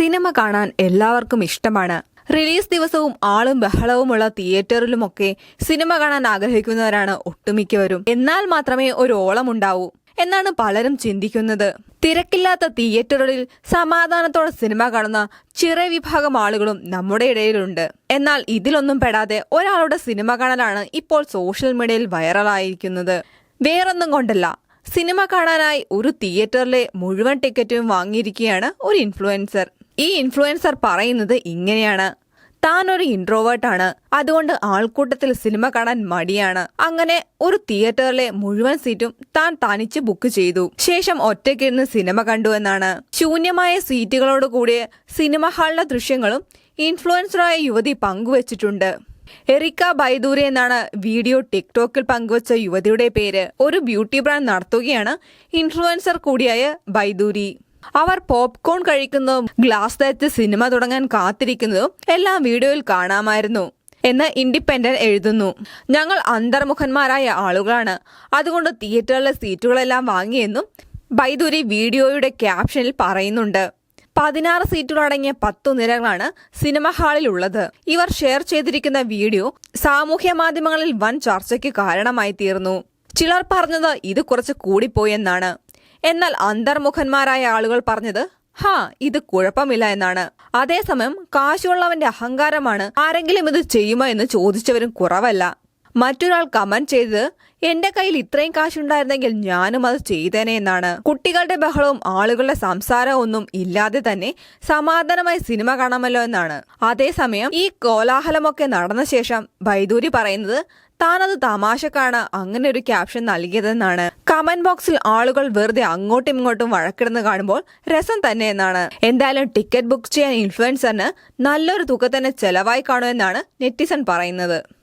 Cinema കാണാൻ എല്ലാവർക്കും ഇഷ്ടമാണ്. റിലീസ് ദിവസവും ആളും ബഹളവുമുള്ള തിയേറ്ററിലുമൊക്കെ സിനിമ കാണാൻ ആഗ്രഹിക്കുന്നവരാണ് ഒട്ടുമിക്കവരും. എന്നാൽ മാത്രമേ ഒരു ഓളം ഉണ്ടാവൂ എന്നാണ് പലരും ചിന്തിക്കുന്നത്. തിരക്കില്ലാത്ത തിയേറ്ററുകളിൽ സമാധാനത്തോടെ സിനിമ കാണുന്ന ചെറിയ വിഭാഗം ആളുകളും നമ്മുടെ ഇടയിലുണ്ട്. എന്നാൽ ഇതിലൊന്നും പെടാതെ ഒരാളുടെ സിനിമ കാണലാണ് ഇപ്പോൾ സോഷ്യൽ മീഡിയയിൽ വൈറലായിരിക്കുന്നത്. വേറൊന്നും കൊണ്ടല്ല. സിനിമ കാണാനായി ഒരു തിയേറ്ററിലെ മുഴുവൻ ടിക്കറ്റും വാങ്ങിയിരിക്കുകയാണ് ഒരു ഇൻഫ്ലുവൻസർ. ഈ ഇൻഫ്ലുവൻസർ പറയുന്നത് ഇങ്ങനെയാണ്. താൻ ഒരു ഇൻട്രോവേർട്ടാണ് അതുകൊണ്ട് ആൾക്കൂട്ടത്തിൽ സിനിമ കാണാൻ മടിയാണ്. അങ്ങനെ ഒരു തിയേറ്ററിലെ മുഴുവൻ സീറ്റും താൻ തനിച്ച് ബുക്ക് ചെയ്തു. ശേഷം ഒറ്റയ്ക്കിരുന്ന് സിനിമ കണ്ടു എന്നാണ്. ശൂന്യമായ സീറ്റുകളോട് കൂടിയ സിനിമ ഹാളിലെ ദൃശ്യങ്ങളും ഇൻഫ്ലുവൻസറായ യുവതി പങ്കുവച്ചിട്ടുണ്ട്. എറിക്ക ബൈദൂരി എന്നാണ് വീഡിയോ ടിക്ടോക്കിൽ പങ്കുവച്ച യുവതിയുടെ പേര്. ഒരു ബ്യൂട്ടി ബ്രാൻഡ് നടത്തുകയാണ് ഇൻഫ്ലുവൻസർ കൂടിയായ ബൈദൂരി. അവർ പോപ്കോൺ കഴിക്കുന്നതും ഗ്ലാസ് ധരിച്ച് സിനിമ തുടങ്ങാൻ കാത്തിരിക്കുന്നതും എല്ലാം വീഡിയോയിൽ കാണാമായിരുന്നു എന്ന് ഇൻഡിപെൻഡന്റ് എഴുതുന്നു. ഞങ്ങൾ അന്തർമുഖന്മാരായ ആളുകളാണ്. അതുകൊണ്ട് തിയേറ്ററിലെ സീറ്റുകളെല്ലാം വാങ്ങിയെന്നും ബൈദൂരി വീഡിയോയുടെ ക്യാപ്ഷനിൽ പറയുന്നുണ്ട്. പതിനാറ് സീറ്റുകളടങ്ങിയ പത്തു നിരകളാണ് സിനിമ ഹാളിൽ ഉള്ളത് ഇവർ ഷെയർ ചെയ്തിരിക്കുന്ന വീഡിയോ സാമൂഹ്യ മാധ്യമങ്ങളിൽ വൻ ചർച്ചയ്ക്ക് കാരണമായി തീർന്നു. ചിലർ പറഞ്ഞത് ഇത് കുറച്ച് കൂടിപ്പോയെന്നാണ്. എന്നാൽ അന്തർമുഖന്മാരായ ആളുകൾ പറഞ്ഞത് ഹാ ഇത് കുഴപ്പമില്ല എന്നാണ്. അതേസമയം കാശുള്ളവന്റെ അഹങ്കാരമാണ് ആരെങ്കിലും ഇത് ചെയ്യുമോ എന്ന് ചോദിച്ചവരും കുറവല്ല. മറ്റൊരാൾ കമന്റ് ചെയ്തത് എന്റെ കയ്യിൽ ഇത്രയും കാശുണ്ടായിരുന്നെങ്കിൽ ഞാനും അത് ചെയ്തേനെ എന്നാണ്. കുട്ടികളുടെ ബഹളവും ആളുകളുടെ സംസാരവും ഒന്നും ഇല്ലാതെ തന്നെ സമാധാനമായി സിനിമ കാണാമല്ലോ എന്നാണ്. അതേസമയം ഈ കോലാഹലമൊക്കെ നടന്ന ശേഷം ബൈദൂരി പറയുന്നത് താനത് തമാശക്കാണ് അങ്ങനെ ഒരു ക്യാപ്ഷൻ നൽകിയതെന്നാണ്. കമന്റ് ബോക്സിൽ ആളുകൾ വെറുതെ അങ്ങോട്ടും ഇങ്ങോട്ടും വഴക്കിടുന്ന കാണുമ്പോൾ രസം തന്നെ എന്നാണ്. എന്തായാലും ടിക്കറ്റ് ബുക്ക് ചെയ്യാൻ ഇൻഫ്ലുവൻസറിന് നല്ലൊരു തുക തന്നെ ചെലവായി കാണുമെന്നാണ് നെറ്റിസൺ പറയുന്നത്.